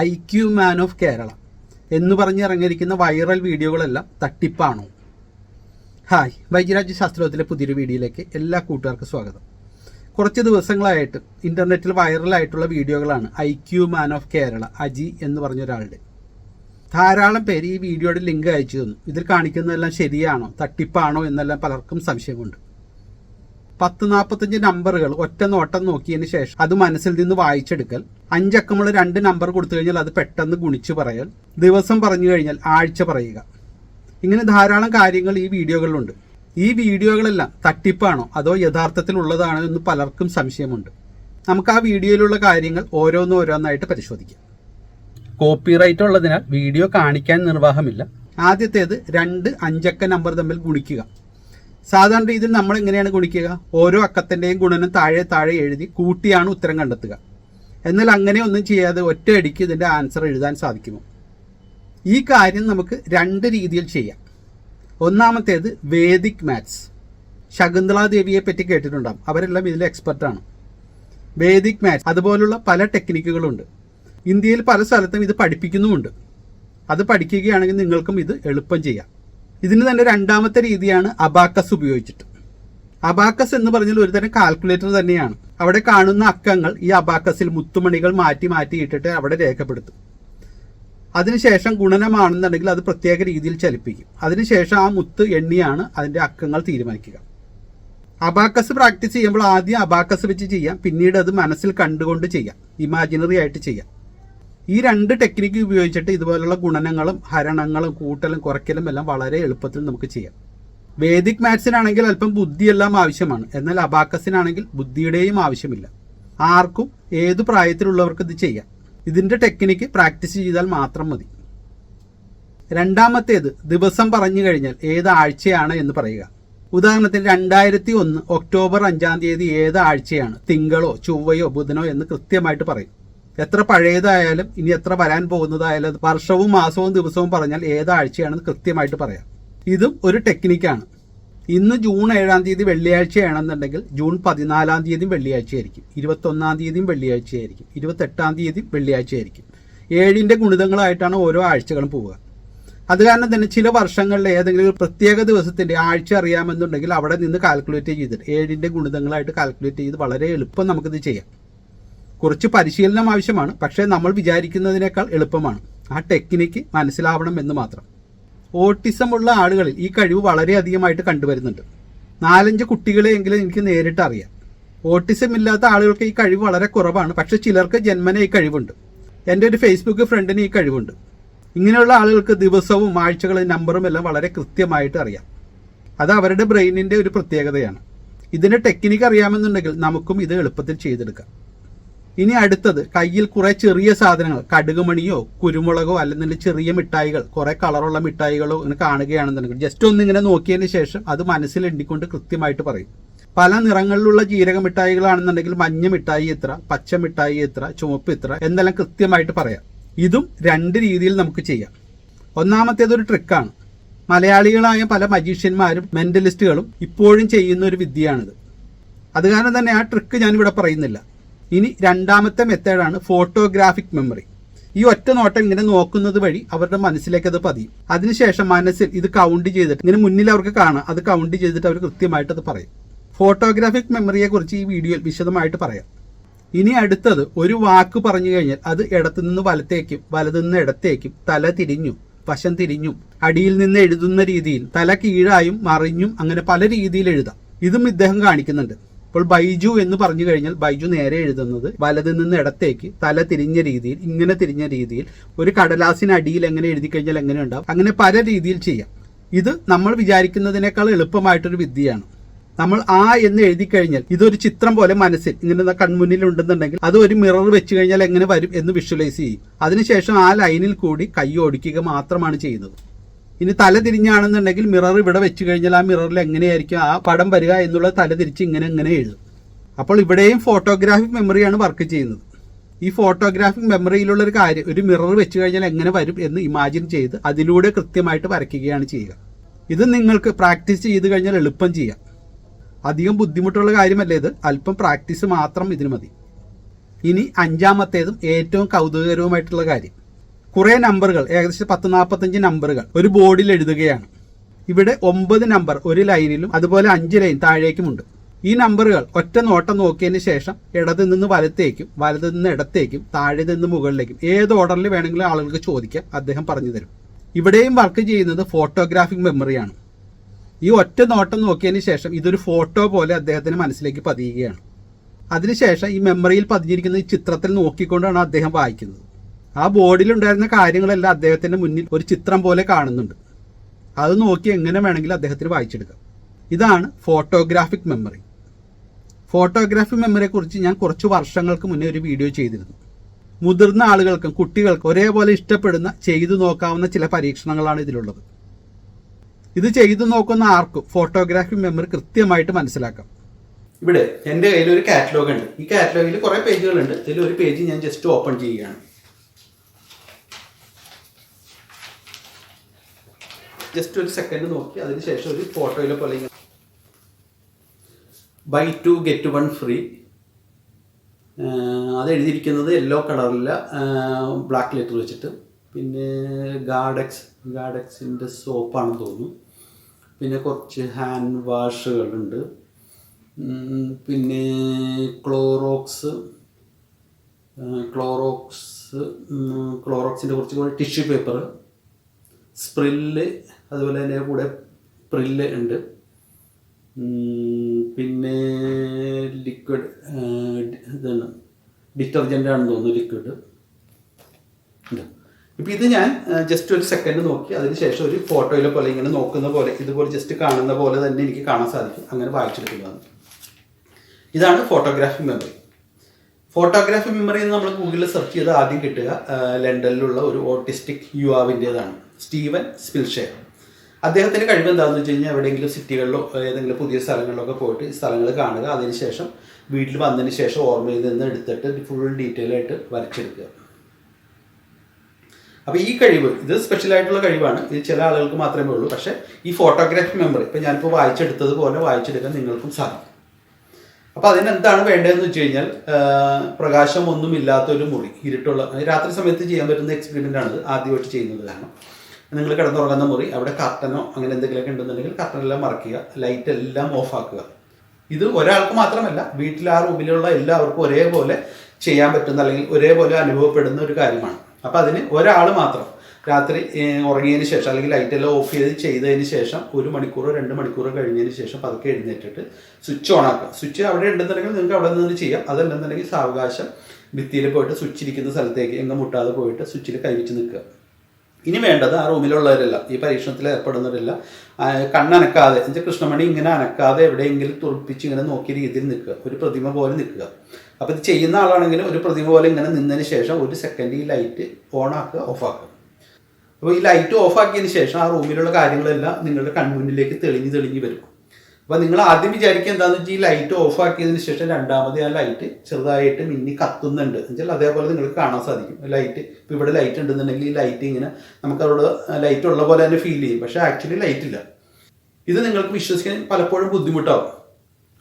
I Q man of Kerala എന്ന് പറഞ്ഞ് ഇറങ്ങിയിരിക്കുന്ന viral വീഡിയോകളെല്ലാം തട്ടിപ്പാണോ? Hi വൈദ്യരാജ്യ ശാസ്ത്രത്തിലെ പുതിയൊരു വീഡിയോയിലേക്ക് എല്ലാ കൂട്ടുകാർക്കും സ്വാഗതം. കുറച്ച് ദിവസങ്ങളായിട്ട് ഇന്റർനെറ്റിൽ വൈറലായിട്ടുള്ള വീഡിയോകളാണ് I Q man of Kerala Aji എന്ന് പറഞ്ഞ ഒരാളുടെ. ധാരാളം പേര് ഈ വീഡിയോയുടെ ലിങ്ക് അയച്ചു തന്നു. ഇതിൽ കാണിക്കുന്നതെല്ലാം ശരിയാണോ തട്ടിപ്പാണോ എന്നെല്ലാം പലർക്കും സംശയമുണ്ട്. പത്ത് നാൽപ്പത്തഞ്ച് നമ്പറുകൾ ഒറ്റ നോട്ടം നോക്കിയതിന് ശേഷം അത് മനസ്സിൽ നിന്ന് വായിച്ചെടുക്കൽ. അഞ്ചക്കമുള്ള രണ്ട് നമ്പർ കൊടുത്തു കഴിഞ്ഞാൽ അത് പെട്ടെന്ന് ഗുണിച്ച് പറയൽ. ദിവസം പറഞ്ഞു കഴിഞ്ഞാൽ ആഴ്ച പറയുക. ഇങ്ങനെ ധാരാളം കാര്യങ്ങൾ ഈ വീഡിയോകളിലുണ്ട്. ഈ വീഡിയോകളെല്ലാം തട്ടിപ്പാണോ അതോ യഥാർത്ഥത്തിലുള്ളതാണോ എന്ന് പലർക്കും സംശയമുണ്ട്. നമുക്ക് ആ വീഡിയോയിലുള്ള കാര്യങ്ങൾ ഓരോന്നോരോന്നായിട്ട് പരിശോധിക്കാം. കോപ്പിറൈറ്റ് ഉള്ളതിനാൽ വീഡിയോ കാണിക്കാൻ നിർവാഹമില്ല. ആദ്യത്തേത് രണ്ട് അഞ്ചക്ക നമ്പർ തമ്മിൽ ഗുണിക്കുക. സാധാരണ രീതിയിൽ നമ്മൾ എങ്ങനെയാണ് ഗുണിക്കുക? ഓരോ അക്കത്തിന്റെയും ഗുണനം താഴെ താഴെ എഴുതി കൂട്ടിയാണ് ഉത്തരം കണ്ടെത്തുക. എന്നാൽ അങ്ങനെ ഒന്നും ചെയ്യാതെ ഒറ്റയടിക്ക് ഇതിന്റെ ആൻസർ എഴുതാൻ സാധിക്കുമോ? ഈ കാര്യം നമുക്ക് രണ്ട് രീതിയിൽ ചെയ്യാം. ഒന്നാമത്തേത് വേദിക് മാത്സ്. ശകുന്തള ദേവിയെ പറ്റി കേട്ടിട്ടുണ്ടാകും അവരെല്ലാം ഇതിൽ എക്സ്പെർട്ടാണ് വേദിക് മാത്സ്. അതുപോലുള്ള പല ടെക്നിക്കുകളുണ്ട് ഇന്ത്യയിൽ പല സ്ഥലത്തും ഇത് പഠിപ്പിക്കുന്നുമുണ്ട്. അത് പഠിക്കുകയാണെങ്കിൽ നിങ്ങൾക്കും ഇത് എളുപ്പം ചെയ്യാം. ഇതിന് തന്നെ രണ്ടാമത്തെ രീതിയാണ് അബാക്കസ് ഉപയോഗിച്ചിട്ട്. അബാക്കസ് എന്ന് പറഞ്ഞാൽ ഒരു തരം കാൽക്കുലേറ്റർ തന്നെയാണ്. അവിടെ കാണുന്ന അക്കങ്ങൾ ഈ അബാക്കസിൽ മുത്തുമണികൾ മാറ്റി മാറ്റി ഇട്ടിട്ട് അവിടെ രേഖപ്പെടുത്തും. അതിനുശേഷം ഗുണനമാണെന്നുണ്ടെങ്കിൽ അത് പ്രത്യേക രീതിയിൽ ചലിപ്പിക്കും. അതിനുശേഷം ആ മുത്ത് എണ്ണിയാണ് അതിന്റെ അക്കങ്ങൾ തീരുമാനിക്കുക. അബാക്കസ് പ്രാക്ടീസ് ചെയ്യുമ്പോൾ ആദ്യം അബാക്കസ് വെച്ച് ചെയ്യാം. പിന്നീട് അത് മനസ്സിൽ കണ്ടുകൊണ്ട് ചെയ്യാം. ഇമാജിനറി ആയിട്ട് ചെയ്യാം. ഈ രണ്ട് ടെക്നിക്ക് ഉപയോഗിച്ചിട്ട് ഇതുപോലുള്ള ഗുണനങ്ങളും ഹരണങ്ങളും കൂട്ടലും കുറയ്ക്കലും എല്ലാം വളരെ എളുപ്പത്തിൽ നമുക്ക് ചെയ്യാം. വേദിക് മാത്സിനാണെങ്കിൽ അല്പം ബുദ്ധിയെല്ലാം ആവശ്യമാണ്. എന്നാൽ അബാക്കസിനാണെങ്കിൽ ബുദ്ധിയുടെയും ആവശ്യമില്ല. ആർക്കും ഏതു പ്രായത്തിലുള്ളവർക്ക് ഇത് ചെയ്യാം. ഇതിന്റെ ടെക്നിക്ക് പ്രാക്ടീസ് ചെയ്താൽ മാത്രം മതി. രണ്ടാമത്തേത് ദിവസം പറഞ്ഞു കഴിഞ്ഞാൽ ഏത് ആഴ്ചയാണ് എന്ന് പറയുക. ഉദാഹരണത്തിന് രണ്ടായിരത്തി ഒന്ന് ഒക്ടോബർ അഞ്ചാം തീയതി ഏത് ആഴ്ചയാണ് തിങ്കളോ ചൊവ്വയോ ബുധനോ എന്ന് കൃത്യമായിട്ട് പറയും. എത്ര പഴയതായാലും ഇനി എത്ര വരാൻ പോകുന്നതായാലും വർഷവും മാസവും ദിവസവും പറഞ്ഞാൽ ഏതാഴ്ചയാണെന്ന് കൃത്യമായിട്ട് പറയാം. ഇതും ഒരു ടെക്നിക്കാണ്. ഇന്ന് ജൂൺ ഏഴാം തീയതി വെള്ളിയാഴ്ചയാണെന്നുണ്ടെങ്കിൽ ജൂൺ പതിനാലാം തീയതിയും വെള്ളിയാഴ്ചയായിരിക്കും. ഇരുപത്തൊന്നാം തീയതിയും വെള്ളിയാഴ്ചയായിരിക്കും. ഇരുപത്തെട്ടാം തീയതി വെള്ളിയാഴ്ചയായിരിക്കും. ഏഴിന്റെ ഗുണിതങ്ങളായിട്ടാണ് ഓരോ ആഴ്ചകളും പോവുക. അത് കാരണം തന്നെ ചില വർഷങ്ങളിൽ ഏതെങ്കിലും ഒരു പ്രത്യേക ദിവസത്തിന്റെ ആഴ്ച അറിയാമെന്നുണ്ടെങ്കിൽ അവിടെ നിന്ന് കാൽക്കുലേറ്റ് ചെയ്തിട്ട് ഏഴിന്റെ ഗുണിതങ്ങളായിട്ട് കാൽക്കുലേറ്റ് ചെയ്ത് വളരെ എളുപ്പം നമുക്കിത് ചെയ്യാം. കുറച്ച് പരിശീലനം ആവശ്യമാണ് പക്ഷേ നമ്മൾ വിചാരിക്കുന്നതിനേക്കാൾ എളുപ്പമാണ്. ആ ടെക്നിക്ക് മനസ്സിലാവണം എന്ന് മാത്രം. ഓട്ടിസം ഉള്ള ആളുകളിൽ ഈ കഴിവ് വളരെയധികമായിട്ട് കണ്ടുവരുന്നുണ്ട്. നാലഞ്ച് കുട്ടികളെയെങ്കിലും എനിക്ക് നേരിട്ട് അറിയാം. ഓട്ടിസം ഇല്ലാത്ത ആളുകൾക്ക് ഈ കഴിവ് വളരെ കുറവാണ് പക്ഷെ ചിലർക്ക് ജന്മന ഈ കഴിവുണ്ട്. എന്റെ ഒരു ഫേസ്ബുക്ക് ഫ്രണ്ടിന് ഈ കഴിവുണ്ട്. ഇങ്ങനെയുള്ള ആളുകൾക്ക് ദിവസവും ആഴ്ചകളും നമ്പറും എല്ലാം വളരെ കൃത്യമായിട്ട് അറിയാം. അത് അവരുടെ ബ്രെയിനിന്റെ ഒരു പ്രത്യേകതയാണ്. ഇതിന്റെ ടെക്നിക്ക് അറിയാമെന്നുണ്ടെങ്കിൽ നമുക്കും ഇത് എളുപ്പത്തിൽ ചെയ്തെടുക്കാം. ഇനി അടുത്തത് കയ്യിൽ കുറെ ചെറിയ സാധനങ്ങൾ കടുകുമണിയോ കുരുമുളകോ അല്ലെങ്കിൽ ചെറിയ മിഠായികൾ കുറെ കളറുള്ള മിഠായികളോ ഇങ്ങനെ കാണുകയാണെന്നുണ്ടെങ്കിൽ ജസ്റ്റ് ഒന്ന് ഇങ്ങനെ നോക്കിയതിന് ശേഷം അത് മനസ്സിൽ എണ്ണിക്കൊണ്ട് കൃത്യമായിട്ട് പറയും. പല നിറങ്ങളിലുള്ള ജീരക മിഠായികളാണെന്നുണ്ടെങ്കിൽ മഞ്ഞ മിഠായി എത്ര പച്ച മിഠായി എത്ര ചുവപ്പ് എത്ര എന്നെല്ലാം കൃത്യമായിട്ട് പറയാം. ഇതും രണ്ട് രീതിയിൽ നമുക്ക് ചെയ്യാം. ഒന്നാമത്തേത് ഒരു ട്രിക്കാണ് മലയാളികളായ പല മജീഷ്യന്മാരും മെന്റലിസ്റ്റുകളും ഇപ്പോഴും ചെയ്യുന്ന ഒരു വിദ്യയാണിത്. അത് കാരണം തന്നെ ആ ട്രിക്ക് ഞാനിവിടെ പറയുന്നില്ല. ഇനി രണ്ടാമത്തെ മെത്തേഡാണ് ഫോട്ടോഗ്രാഫിക് മെമ്മറി ഈ ഒറ്റ നോട്ടം ഇങ്ങനെ നോക്കുന്നത് വഴി അവരുടെ മനസ്സിലേക്ക് അത് പതിയും. അതിനുശേഷം മനസ്സിൽ ഇത് കൗണ്ട് ചെയ്തിട്ട് ഇങ്ങനെ മുന്നിൽ അവർക്ക് കാണാം. അത് കൗണ്ട് ചെയ്തിട്ട് അവർ കൃത്യമായിട്ട് അത് പറയും. ഫോട്ടോഗ്രാഫിക് മെമ്മറിയെ കുറിച്ച് ഈ വീഡിയോയിൽ വിശദമായിട്ട് പറയാം. ഇനി അടുത്തത് ഒരു വാക്ക് പറഞ്ഞു കഴിഞ്ഞാൽ അത് ഇടത്തുനിന്ന് വലത്തേക്കും വലതുനിന്ന് ഇടത്തേക്കും തല തിരിഞ്ഞു വശം തിരിഞ്ഞും അടിയിൽ നിന്ന് എഴുതുന്ന രീതിയിൽ തല കീഴായും മറിഞ്ഞും അങ്ങനെ പല രീതിയിൽ എഴുതാം. ഇതും ഇദ്ദേഹം കാണിക്കുന്നുണ്ട്. ഇപ്പോൾ ബൈജു എന്ന് പറഞ്ഞു കഴിഞ്ഞാൽ ബൈജു നേരെ എഴുതുന്നത് വലത് നിന്ന് ഇടത്തേക്ക് തല തിരിഞ്ഞ രീതിയിൽ ഇങ്ങനെ തിരിഞ്ഞ രീതിയിൽ ഒരു കടലാസിന് അടിയിൽ എങ്ങനെ എഴുതി കഴിഞ്ഞാൽ എങ്ങനെ ഉണ്ടാവും? അങ്ങനെ പല രീതിയിൽ ചെയ്യാം. ഇത് നമ്മൾ വിചാരിക്കുന്നതിനേക്കാൾ എളുപ്പമായിട്ടൊരു വിദ്യയാണ്. നമ്മൾ ആ എന്ന് എഴുതി കഴിഞ്ഞാൽ ഇതൊരു ചിത്രം പോലെ മനസ്സിൽ ഇങ്ങനെ കൺമുന്നിൽ ഉണ്ടെന്നുണ്ടെങ്കിൽ അത് ഒരു മിറർ വെച്ച് കഴിഞ്ഞാൽ എങ്ങനെ വരും എന്ന് വിഷ്വലൈസ് ചെയ്യും. അതിനുശേഷം ആ ലൈനിൽ കൂടി കൈ ഓടിക്കുക മാത്രമാണ് ചെയ്യുന്നത്. ഇനി തല തിരിഞ്ഞാണെന്നുണ്ടെങ്കിൽ മിറർ ഇവിടെ വെച്ച് കഴിഞ്ഞാൽ ആ മിററിൽ എങ്ങനെയായിരിക്കും ആ പടം വരിക എന്നുള്ള തല തിരിച്ച് ഇങ്ങനെ ഇങ്ങനെ എഴുതും. അപ്പോൾ ഇവിടെയും ഫോട്ടോഗ്രാഫിക് മെമ്മറിയാണ് വർക്ക് ചെയ്യുന്നത്. ഈ ഫോട്ടോഗ്രാഫിക് മെമ്മറിയിലുള്ള ഒരു കാര്യം ഒരു മിറർ വെച്ച് കഴിഞ്ഞാൽ എങ്ങനെ വരും എന്ന് ഇമാജിൻ ചെയ്ത് അതിലൂടെ കൃത്യമായിട്ട് വരയ്ക്കുകയാണ് ചെയ്യുക. ഇത് നിങ്ങൾക്ക് പ്രാക്ടീസ് ചെയ്ത് കഴിഞ്ഞാൽ എളുപ്പം ചെയ്യാം. അധികം ബുദ്ധിമുട്ടുള്ള കാര്യമല്ല ഇത്. അല്പം പ്രാക്ടീസ് മാത്രം ഇതിന് മതി. ഇനി അഞ്ചാമത്തേതും ഏറ്റവും കൗതുകകരവുമായിട്ടുള്ള കാര്യം. കുറേ നമ്പറുകൾ ഏകദേശം പത്ത് നാൽപ്പത്തഞ്ച് നമ്പറുകൾ ഒരു ബോർഡിൽ എഴുതുകയാണ്. ഇവിടെ ഒമ്പത് നമ്പർ ഒരു ലൈനിലും അതുപോലെ അഞ്ച് ലൈൻ താഴേക്കുമുണ്ട്. ഈ നമ്പറുകൾ ഒറ്റ നോട്ടം നോക്കിയതിന് ശേഷം ഇടത് നിന്ന് വലത്തേക്കും വലത് നിന്ന് ഇടത്തേക്കും താഴെ നിന്ന് മുകളിലേക്കും ഏത് ഓർഡറിൽ വേണമെങ്കിലും ആളുകൾക്ക് ചോദിക്കാം അദ്ദേഹം പറഞ്ഞു തരും. ഇവിടെയും വർക്ക് ചെയ്യുന്നത് ഫോട്ടോഗ്രാഫിക് മെമ്മറിയാണ് ഈ ഒറ്റ നോട്ടം നോക്കിയതിന് ശേഷം ഇതൊരു ഫോട്ടോ പോലെ അദ്ദേഹത്തിന് മനസ്സിലേക്ക് പതിയുകയാണ്. അതിനുശേഷം ഈ മെമ്മറിയിൽ പതിഞ്ഞിരിക്കുന്ന ഈ ചിത്രത്തിൽ നോക്കിക്കൊണ്ടാണ് അദ്ദേഹം വായിക്കുന്നത്. ആ ബോർഡിൽ ഉണ്ടായിരുന്ന കാര്യങ്ങളെല്ലാം അദ്ദേഹത്തിന്റെ മുന്നിൽ ഒരു ചിത്രം പോലെ കാണുന്നുണ്ട്. അത് നോക്കി എങ്ങനെ വേണമെങ്കിലും അദ്ദേഹത്തിന് വായിച്ചെടുക്കാം. ഇതാണ് ഫോട്ടോഗ്രാഫിക് മെമ്മറി ഫോട്ടോഗ്രാഫിക് മെമ്മറിയെ കുറിച്ച് ഞാൻ കുറച്ച് വർഷങ്ങൾക്ക് മുന്നേ ഒരു വീഡിയോ ചെയ്തിരുന്നു. മുതിർന്ന ആളുകൾക്കും കുട്ടികൾക്കും ഒരേപോലെ ഇഷ്ടപ്പെടുന്ന ചെയ്തു നോക്കാവുന്ന ചില പരീക്ഷണങ്ങളാണ് ഇതിലുള്ളത്. ഇത് ചെയ്തു നോക്കുന്ന ആർക്കും ഫോട്ടോഗ്രാഫി മെമ്മറി കൃത്യമായിട്ട് മനസ്സിലാക്കാം. ഇവിടെ എന്റെ കയ്യിൽ ഒരു കാറ്റലോഗ് ഉണ്ട്. ഈ കാറ്റലോഗിൽ കുറേ പേജുകളുണ്ട് ഇതിൽ ഒരു പേജ് ഞാൻ ജസ്റ്റ് ഓപ്പൺ ചെയ്യുകയാണ്. ജസ്റ്റ് ഒരു സെക്കൻഡ് നോക്കി. അതിനുശേഷം ഒരു ഫോട്ടോയിലെ പോലെ buy two get one free അത് എഴുതിയിരിക്കുന്നത് യെല്ലോ കളറില്ല ബ്ലാക്ക് ലെറ്റർ വെച്ചിട്ട്. പിന്നെ ഗാഡക്സ് ഗാഡക്സിന്റെ സോപ്പാണെന്ന് തോന്നുന്നു. പിന്നെ കുറച്ച് ഹാൻഡ് വാഷുകളുണ്ട് പിന്നെ ക്ലോറോക്സ് ക്ലോറോക്സ് ക്ലോറോക്സിന്റെ കുറച്ച് ടിഷ്യൂ പേപ്പർ സ്പ്രില്ല് അതുപോലെ തന്നെ കൂടെ പ്രില്ല് ഉണ്ട്. പിന്നെ ലിക്വിഡ് ഇതാണ്. ഡിറ്റർജന്റ് ആണെന്ന് തോന്നുന്നു ലിക്വിഡ് ഇപ്പം ഇത് ഞാൻ ജസ്റ്റ് ഒരു സെക്കൻഡ് നോക്കി. അതിന് ശേഷം ഒരു ഫോട്ടോയിലെ പോലെ ഇങ്ങനെ നോക്കുന്ന പോലെ ഇതുപോലെ ജസ്റ്റ് കാണുന്ന പോലെ തന്നെ എനിക്ക് കാണാൻ സാധിക്കും. അങ്ങനെ വായിച്ചെടുക്കുന്നതാണ്. ഇതാണ് ഫോട്ടോഗ്രാഫി മെമ്മറി ഫോട്ടോഗ്രാഫി മെമ്മറി എന്ന് നമ്മൾ ഗൂഗിളിൽ സെർച്ച് ചെയ്ത് ആദ്യം കിട്ടുക ലണ്ടനിലുള്ള ഒരു ഓട്ടിസ്റ്റിക് യുവാവിന്റെതാണ്. സ്റ്റീവൻ സ്പിൽഷെയർ. അദ്ദേഹത്തിന്റെ കഴിവ് എന്താണെന്ന് വെച്ച് കഴിഞ്ഞാൽ എവിടെയെങ്കിലും സിറ്റികളിലോ ഏതെങ്കിലും പുതിയ സ്ഥലങ്ങളിലൊക്കെ പോയിട്ട് സ്ഥലങ്ങൾ കാണുക. അതിനുശേഷം വീട്ടിൽ വന്നതിന് ശേഷം ഓർമ്മയിൽ നിന്ന് എടുത്തിട്ട് ഫുൾ ഡീറ്റെയിൽ ആയിട്ട് വരച്ചെടുക്കുക. അപ്പോൾ ഈ കഴിവ് ഇത് സ്പെഷ്യൽ ആയിട്ടുള്ള കഴിവാണ്. ഇത് ചില ആളുകൾക്ക് മാത്രമേ ഉള്ളൂ. പക്ഷേ ഈ ഫോട്ടോഗ്രാഫി മെമ്മറി ഇപ്പം ഞാനിപ്പോൾ വായിച്ചെടുത്തതുപോലെ വായിച്ചെടുക്കാൻ നിങ്ങൾക്കും സാധിക്കും. അപ്പോൾ അതിനെന്താണ് വേണ്ടതെന്ന് വെച്ച് കഴിഞ്ഞാൽ പ്രകാശം ഒന്നും ഇല്ലാത്ത ഒരു മുറി ഇരുട്ടുള്ള രാത്രി സമയത്ത് ചെയ്യാൻ പറ്റുന്ന എക്സ്പെരിമെന്റ് ആണ് ആദ്യമായിട്ട് ചെയ്യുന്നത് കാരണം. നിങ്ങൾ കിടന്നുറങ്ങുന്ന മുറി അവിടെ കർട്ടനോ അങ്ങനെ എന്തെങ്കിലുമൊക്കെ ഉണ്ടെന്നുണ്ടെങ്കിൽ കർട്ടനെല്ലാം മറക്കുക ലൈറ്റ് എല്ലാം ഓഫ് ആക്കുക. ഇത് ഒരാൾക്ക് മാത്രമല്ല വീട്ടിൽ ആ റൂമിലുള്ള എല്ലാവർക്കും ഒരേപോലെ ചെയ്യാൻ പറ്റുന്ന അല്ലെങ്കിൽ ഒരേപോലെ അനുഭവപ്പെടുന്ന ഒരു കാര്യമാണ്. അപ്പം അതിന് ഒരാൾ മാത്രം രാത്രി ഉറങ്ങിയതിന് ശേഷം അല്ലെങ്കിൽ ലൈറ്റ് എല്ലാം ഓഫ് ചെയ്ത് ചെയ്തതിന് ശേഷം ഒരു മണിക്കൂറോ രണ്ട് മണിക്കൂറോ കഴിഞ്ഞതിന് ശേഷം പതുക്കെ എഴുന്നേറ്റിട്ട് സ്വിച്ച് ഓൺ ആക്കുക. സ്വിച്ച് അവിടെ ഉണ്ടെന്നുണ്ടെങ്കിൽ നിങ്ങൾക്ക് അവിടെ നിന്ന് ചെയ്യാം. അതല്ലെന്നുണ്ടെങ്കിൽ സാവകാശം ഭിത്തിയിൽ പോയിട്ട് സ്വിച്ച് ഇരിക്കുന്ന സ്ഥലത്തേക്ക് എങ്ങും മുട്ടാതെ പോയിട്ട് സ്വിച്ചിൽ കൈവച്ച് നിൽക്കുക. ഇനി വേണ്ടത് ആ റൂമിലുള്ളവരല്ല. ഈ പരീക്ഷണത്തിൽ ഏർപ്പെടുന്നവരല്ല. കണ്ണനക്കാതെ എന്നുവെച്ചാൽ കൃഷ്ണമണി ഇങ്ങനെ അനക്കാതെ എവിടെയെങ്കിലും തുറപ്പിച്ച് ഇങ്ങനെ നോക്കിയ രീതിയിൽ നിൽക്കുക. ഒരു പ്രതിമ പോലെ നിൽക്കുക. അപ്പോൾ ഇത് ചെയ്യുന്ന ആളാണെങ്കിലും ഒരു പ്രതിമ പോലെ ഇങ്ങനെ നിന്നതിന് ശേഷം ഒരു സെക്കൻഡ് ഈ ലൈറ്റ് ഓഫ് ആക്കുക അപ്പോൾ ഈ ലൈറ്റ് ഓഫ് ആക്കിയതിന് ശേഷം ആ റൂമിലുള്ള കാര്യങ്ങളെല്ലാം നിങ്ങളുടെ കൺമുന്നിലേക്ക് തെളിഞ്ഞ് തെളിഞ്ഞ് വരും. അപ്പോൾ നിങ്ങൾ ആദ്യം വിചാരിക്കുക എന്താണെന്ന് വെച്ചാൽ ഈ ലൈറ്റ് ഓഫ് ആക്കിയതിന് ശേഷം രണ്ടാമത് ആ ലൈറ്റ് ചെറുതായിട്ട് മിന്നി കത്തുന്നുണ്ട്. എന്നുവെച്ചാൽ അതേപോലെ നിങ്ങൾക്ക് കാണാൻ സാധിക്കും. ലൈറ്റ് ഇപ്പോൾ ഇവിടെ ലൈറ്റ് ഉണ്ടെന്നുണ്ടെങ്കിൽ ഈ ലൈറ്റ് ഇങ്ങനെ നമുക്കവിടെ ലൈറ്റ് ഉള്ള പോലെ തന്നെ ഫീൽ ചെയ്യും. പക്ഷേ ആക്ച്വലി ലൈറ്റ് ഇല്ല. ഇത് നിങ്ങൾക്ക് വിശ്വസിക്കാൻ പലപ്പോഴും ബുദ്ധിമുട്ടാവും.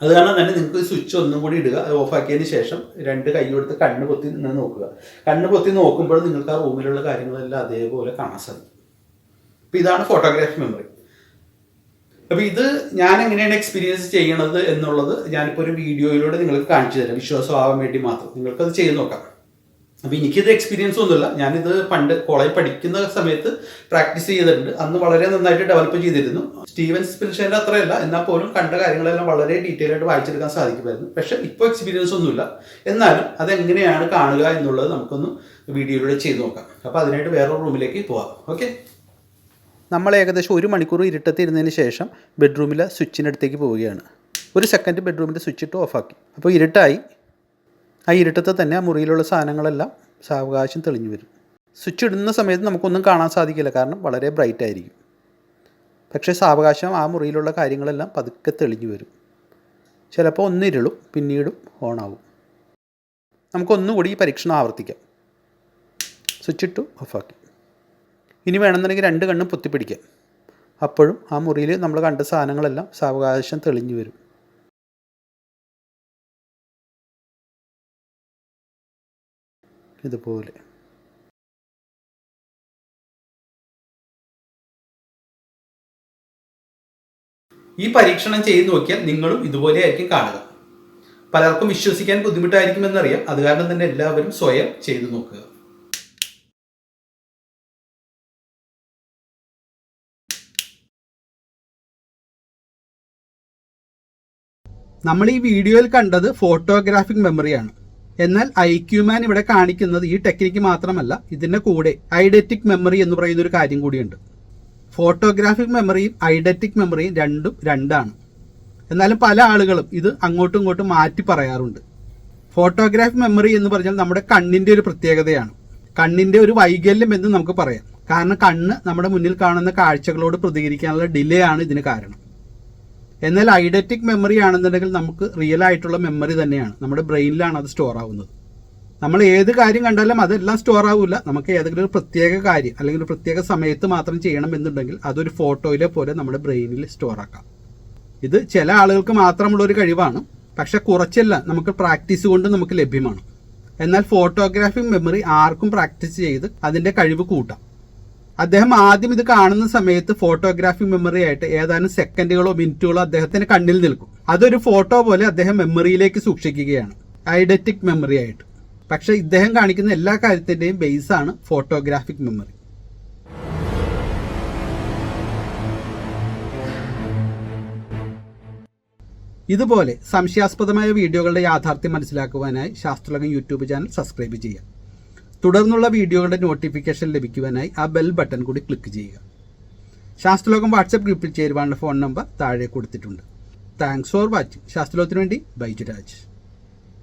അത് കാരണം തന്നെ നിങ്ങൾക്ക് സ്വിച്ച് ഒന്നും കൂടി ഇടുക അത് ഓഫ് ആക്കിയതിന് ശേഷം രണ്ട് കൈ കൊടുത്ത് കണ്ണ് പൊത്തി നിങ്ങൾ നോക്കുക. കണ്ണ് പൊത്തി നോക്കുമ്പോൾ നിങ്ങൾക്ക് ആ റൂമിലുള്ള കാര്യങ്ങളെല്ലാം അതേപോലെ കാണാൻ സാധിക്കും. അപ്പം ഇതാണ് ഫോട്ടോഗ്രാഫി മെമ്മറി അപ്പോൾ ഇത് ഞാൻ എങ്ങനെയാണ് എക്സ്പീരിയൻസ് ചെയ്യണത് എന്നുള്ളത് ഞാനിപ്പോൾ ഒരു വീഡിയോയിലൂടെ നിങ്ങൾക്ക് കാണിച്ചു തരാം. വിശ്വാസമാവാൻ വേണ്ടി മാത്രം. നിങ്ങൾക്ക് അത് ചെയ്ത് നോക്കാം. അപ്പോൾ എനിക്കിത് എക്സ്പീരിയൻസ് ഒന്നുമില്ല. ഞാനിത് പണ്ട് കോളേജ് പഠിക്കുന്ന സമയത്ത് പ്രാക്ടീസ് ചെയ്തിട്ടുണ്ട്. അന്ന് വളരെ നന്നായിട്ട് ഡെവലപ്പ് ചെയ്തിരുന്നു. സ്റ്റീവൻ സ്പിൽഷേന്റെ അത്രയല്ല. എന്നാൽ പോലും കണ്ട കാര്യങ്ങളെല്ലാം വളരെ ഡീറ്റെയിൽ ആയിട്ട് വായിച്ചെടുക്കാൻ സാധിക്കുമായിരുന്നു. പക്ഷേ ഇപ്പോൾ എക്സ്പീരിയൻസ് ഒന്നുമില്ല. എന്നാലും അതെങ്ങനെയാണ് കാണുക എന്നുള്ളത് നമുക്കൊന്ന് വീഡിയോയിലൂടെ ചെയ്ത് നോക്കാം. അപ്പോൾ അതിനായിട്ട് വേറൊരു റൂമിലേക്ക് പോവാം. ഓക്കെ നമ്മൾ ഏകദേശം ഒരു മണിക്കൂർ ഇരുട്ടത്തിരുന്നതിന് ശേഷം ബെഡ്റൂമിലെ സ്വിച്ചിനടുത്തേക്ക് പോവുകയാണ്. ഒരു സെക്കൻഡ് ബെഡ്റൂമിന്റെ സ്വിച്ച് ഇട്ട് ഓഫാക്കി അപ്പോൾ ഇരുട്ടായി. ആ ഇരുട്ടത്ത് തന്നെ ആ മുറിയിലുള്ള സാധനങ്ങളെല്ലാം സാവകാശം തെളിഞ്ഞു വരും. സ്വിച്ച് ഇടുന്ന സമയത്ത് നമുക്കൊന്നും കാണാൻ സാധിക്കില്ല. കാരണം വളരെ ബ്രൈറ്റ് ആയിരിക്കും. പക്ഷേ സാവകാശം ആ മുറിയിലുള്ള കാര്യങ്ങളെല്ലാം പതുക്കെ തെളിഞ്ഞു വരും. ചിലപ്പോൾ ഒന്നിരുളും പിന്നീടും ഓണാവും നമുക്കൊന്നുകൂടി ഈ പരീക്ഷണം ആവർത്തിക്കാം. സ്വിച്ച് ഇട്ടു ഓഫാക്കി ഇനി വേണമെന്നുണ്ടെങ്കിൽ രണ്ട് കണ്ണും പൊത്തിപ്പിടിക്കാം. അപ്പോഴും ആ മുറിയിൽ നമ്മൾ കണ്ട സാധനങ്ങളെല്ലാം സാവകാശം തെളിഞ്ഞു വരും. ഇതുപോലെ. ഈ പരീക്ഷണം ചെയ്ത് നോക്കിയാൽ നിങ്ങളും ഇതുപോലെ ആയിരിക്കും കാണുക. പലർക്കും വിശ്വസിക്കാൻ ബുദ്ധിമുട്ടായിരിക്കുമെന്നറിയാം. അത് കാരണം തന്നെ എല്ലാവരും സ്വയം ചെയ്തു നോക്കുക. നമ്മൾ ഈ വീഡിയോയിൽ കണ്ടത് ഫോട്ടോഗ്രാഫിക് മെമ്മറിയാണ് എന്നാൽ ഐക്യുമാൻ ഇവിടെ കാണിക്കുന്നത് ഈ ടെക്നിക്ക് മാത്രമല്ല ഇതിന്റെ കൂടെ ഐഡറ്റിക് മെമ്മറി എന്ന് പറയുന്ന ഒരു കാര്യം കൂടിയുണ്ട്. ഫോട്ടോഗ്രാഫിക് മെമ്മറിയും ഐഡറ്റിക് മെമ്മറിയും രണ്ടും രണ്ടാണ്. എന്നാലും പല ആളുകളും ഇത് അങ്ങോട്ടും ഇങ്ങോട്ടും മാറ്റി പറയാറുണ്ട്. ഫോട്ടോഗ്രാഫിക് മെമ്മറി എന്ന് പറഞ്ഞാൽ നമ്മുടെ കണ്ണിന്റെ ഒരു പ്രത്യേകതയാണ്. കണ്ണിന്റെ ഒരു വൈകല്യം എന്ന് നമുക്ക് പറയാം. കാരണം കണ്ണ് നമ്മുടെ മുന്നിൽ കാണുന്ന കാഴ്ചകളോട് പ്രതികരിക്കാനുള്ള ഡിലേ ആണ് ഇതിന് കാരണം. എന്നാൽ ഐഡറ്റിക് മെമ്മറി ആണെന്നുണ്ടെങ്കിൽ നമുക്ക് റിയൽ ആയിട്ടുള്ള മെമ്മറി തന്നെയാണ്. നമ്മുടെ ബ്രെയിനിലാണ് അത് സ്റ്റോർ ആവുന്നത്. നമ്മൾ ഏത് കാര്യം കണ്ടാലും അതെല്ലാം സ്റ്റോർ ആവില്ല നമുക്ക് ഏതെങ്കിലും ഒരു പ്രത്യേക കാര്യം അല്ലെങ്കിൽ ഒരു പ്രത്യേക സമയത്ത് മാത്രം ചെയ്യണം എന്നുണ്ടെങ്കിൽ അതൊരു ഫോട്ടോയിലെ പോലെ നമ്മുടെ ബ്രെയിനിൽ സ്റ്റോർ ആക്കാം. ഇത് ചില ആളുകൾക്ക് മാത്രമുള്ള ഒരു കഴിവാണ്. പക്ഷെ കുറച്ചല്ല നമുക്ക് പ്രാക്ടീസ് കൊണ്ട് നമുക്ക് ലഭ്യമാണ്. എന്നാൽ ഫോട്ടോഗ്രാഫി മെമ്മറി ആർക്കും പ്രാക്ടീസ് ചെയ്ത് അതിന്റെ കഴിവ് കൂട്ടാം. അദ്ദേഹം ആദ്യം ഇത് കാണുന്ന സമയത്ത് ഫോട്ടോഗ്രാഫി മെമ്മറി ആയിട്ട് ഏതാനും സെക്കൻഡുകളോ മിനിറ്റുകളോ അദ്ദേഹത്തിന്റെ കണ്ണിൽ നിൽക്കും. അതൊരു ഫോട്ടോ പോലെ അദ്ദേഹം മെമ്മറിയിലേക്ക് സൂക്ഷിക്കുകയാണ്. ഐഡറ്റിക് മെമ്മറി ആയിട്ട്. പക്ഷേ ഇദ്ദേഹം കാണിക്കുന്ന എല്ലാ കാര്യത്തിന്റെയും ബേസ് ആണ് ഫോട്ടോഗ്രാഫിക് മെമ്മറി ഇതുപോലെ സംശയാസ്പദമായ വീഡിയോകളുടെ യാഥാർത്ഥ്യം മനസ്സിലാക്കുവാനായി ശാസ്ത്രലോകം യൂട്യൂബ് ചാനൽ സബ്സ്ക്രൈബ് ചെയ്യുക. തുടർന്നുള്ള വീഡിയോകളുടെ നോട്ടിഫിക്കേഷൻ ലഭിക്കുവാനായി ആ ബെൽ ബട്ടൺ കൂടി ക്ലിക്ക് ചെയ്യുക. ശാസ്ത്രലോകം വാട്സപ്പ് ഗ്രൂപ്പിൽ ചേരുവാനുള്ള ഫോൺ നമ്പർ താഴെ കൊടുത്തിട്ടുണ്ട്. താങ്ക്സ് ഫോർ വാച്ചിങ് ശാസ്ത്രലോകത്തിന് വേണ്ടി ബൈജുരാജ്